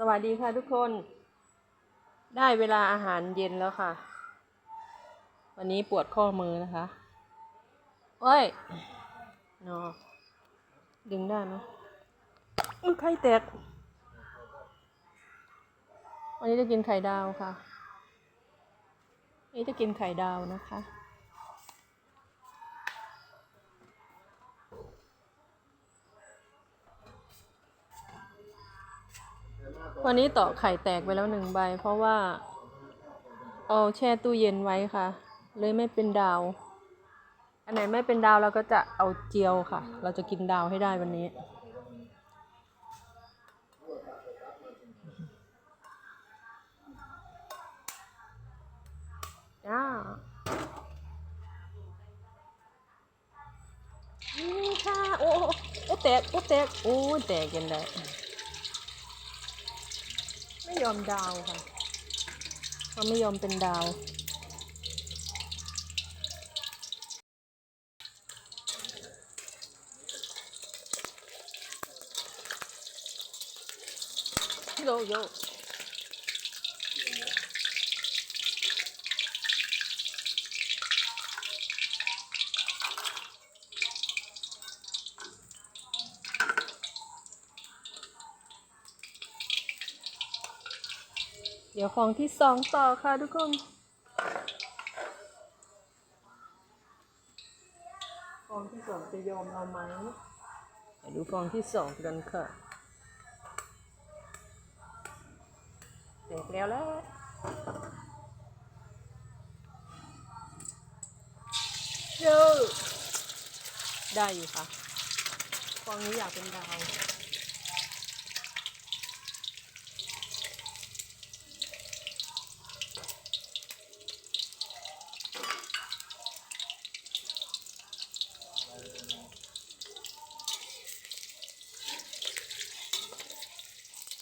สวัสดีค่ะทุกคน ได้เวลาอาหารเย็นแล้วค่ะ วันนี้ปวดข้อมือนะคะโอ้ยนอดึงได้ไหมไข่แตก วันนี้จะกินไข่ดาวค่ะนนี้จะกินไข่ดาวนะคะ วันนี้ต่อไข่แตกไปแล้วหนึ่งใบ เพราะว่า เอาแช่ตู้เย็นไว้ค่ะ เลยไม่เป็นดาว อันไหนไม่เป็นดาวเราก็จะเอาเจียวค่ะ เราจะกินดาวให้ได้วันนี้ จ้านี่ค่ะ โอ้โอ้แตก โอ้แตก โอ้แตกกันได้ ยอมดาวค่ะเขาไม่ยอมเป็นดาว โยโย่ เดี๋ยวฟองที่สองต่อค่ะทุกคน ฟองที่สองจะยอมเราไหมไปดูฟองที่สองกันค่ะแตกแล้วแหล้วเยอะได้อยู่ค่ะฟองนี้อยากเป็นดาว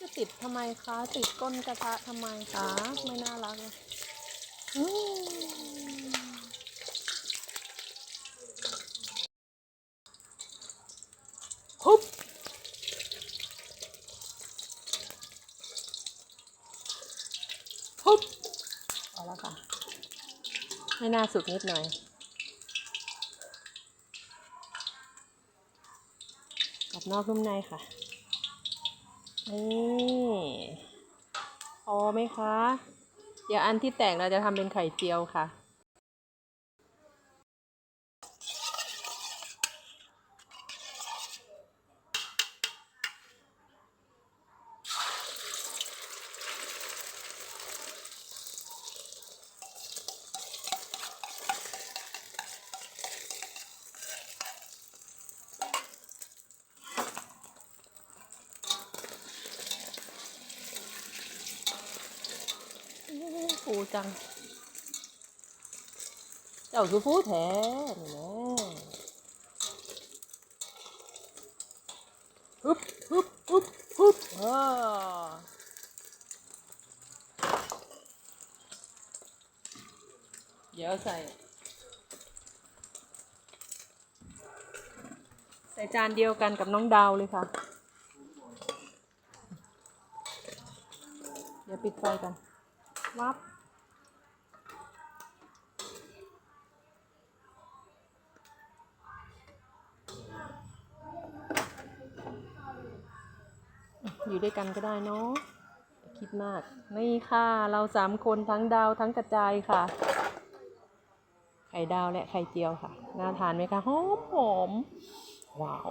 จะติดทำไมคะ ติดก้นกระทะทำไมคะ ไม่น่ารักเลยอืมคุบคุบเอาแล้วค่ะ ให้หน้าสุกนิดหน่อยกับนอกนุ่มในค่ะ นี่พอไหมคะ เดี๋ยวอันที่แตกเราจะทำเป็นไข่เจียวค่ะ ฟูจัง เจ้าคือฟูแท้นี่แหละฮึบฮึบฮึบฮึบเออเดี๋ยวใส่ ใส่จานเดียวกันกับน้องดาวเลยค่ะ เดี๋ยวปิดไฟกันวับ อยู่ด้วยกันก็ได้เนาะคิดมาก นี่ค่ะ เราสามคนทั้งดาวทั้งกระจายค่ะ ไข่ดาวและไข่เจียวค่ะ น่าทานไหมคะ หอมหอมว้าว